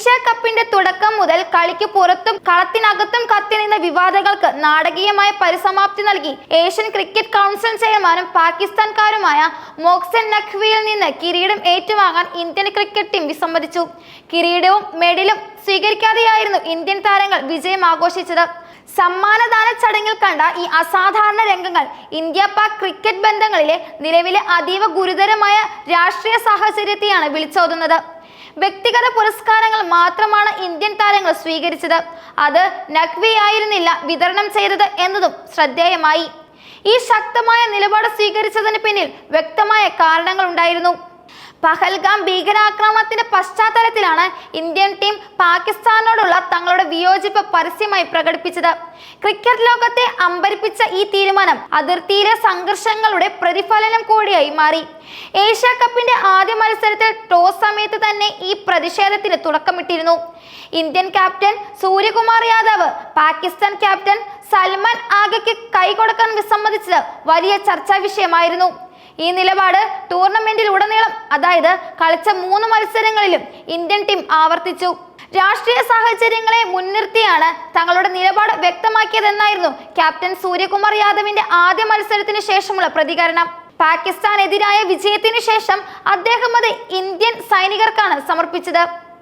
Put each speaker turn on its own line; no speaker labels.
Asia കപ്പിന്റെ തുടക്കം മുതൽ കളിക്ക് പുറത്തും കളത്തിനകത്തും കത്തി നിന്ന വിവാദങ്ങൾക്ക് നാടകീയമായ പരിസമാപ്തി നൽകി. ഏഷ്യൻ ക്രിക്കറ്റ് കൗൺസിൽ ചെയർമാനും പാകിസ്ഥാൻകാരുമായ മോക്സൻ നഖ്വിയിൽ നിന്ന് കിരീടം ഏറ്റുവാങ്ങാൻ ഇന്ത്യൻ ക്രിക്കറ്റ് ടീം വിസമ്മതിച്ചു. കിരീടവും മെഡലും സ്വീകരിക്കാതെയായിരുന്നു ഇന്ത്യൻ താരങ്ങൾ വിജയം ആഘോഷിച്ചത്. സമ്മാനദാന ചടങ്ങിൽ കണ്ട ഈ അസാധാരണ രംഗങ്ങൾ ഇന്ത്യ പാക് ക്രിക്കറ്റ് ബന്ധങ്ങളിലെ നിലവിലെ അതീവ ഗുരുതരമായ രാഷ്ട്രീയ സാഹചര്യത്തെയാണ് വിളിച്ചോതുന്നത്. വ്യക്തിഗത പുരസ്കാരങ്ങൾ മാത്രമാണ് ഇന്ത്യൻ താരങ്ങൾ സ്വീകരിച്ചത്. അത് നഖ്വി ആയിരുന്നില്ല വിതരണം ചെയ്തത് എന്നതും ശ്രദ്ധേയമായി. ഈ ശക്തമായ നിലപാട് സ്വീകരിച്ചതിന് പിന്നിൽ വ്യക്തമായ കാരണങ്ങൾ ഉണ്ടായിരുന്നു. പഹൽഗാം ഭീകരാക്രമണത്തിന്റെ പശ്ചാത്തലത്തിലാണ് ഇന്ത്യൻ ടീം പാകിസ്ഥാനോടുള്ള തങ്ങളുടെ വിയോജിപ്പ് പരസ്യമായി പ്രകടിപ്പിച്ചത്. ക്രിക്കറ്റ് ലോകത്തെ അമ്പരിപ്പിച്ച ഈ തീരുമാനം അതിർത്തിയിലെ സംഘർഷങ്ങളുടെ പ്രതിഫലനം കൂടിയായി മാറി. ഏഷ്യ കപ്പിന്റെ ആദ്യ മത്സരത്തിൽ ടോസ് സമയത്ത് തന്നെ ഈ പ്രതിഷേധത്തിന് തുടക്കമിട്ടിരുന്നു. Indian captain Suryakumar Yadav Pakistan captain Salman ആഗയ്ക്ക് കൈകൊടുക്കാൻ വിസമ്മതിച്ചത് വലിയ ചർച്ചാ വിഷയമായിരുന്നു. ഈ നിലപാട് ടൂർണമെന്റിൽ ഉടനീളം അതായത് കളിച്ച മൂന്ന് മത്സരങ്ങളിലും ഇന്ത്യൻ ടീം ആവർത്തിച്ചു. രാഷ്ട്രീയ സാഹചര്യങ്ങളെ മുൻനിർത്തിയാണ് തങ്ങളുടെ നിലപാട് വ്യക്തമാക്കിയതെന്നായിരുന്നു ക്യാപ്റ്റൻ സൂര്യകുമാർ യാദവിന്റെ ആദ്യ മത്സരത്തിന് ശേഷമുള്ള പ്രതികരണം. പാകിസ്ഥാനെതിരായ വിജയത്തിന് ശേഷം അദ്ദേഹം അത് ഇന്ത്യൻ സൈനികർക്കാണ് സമർപ്പിച്ചത്.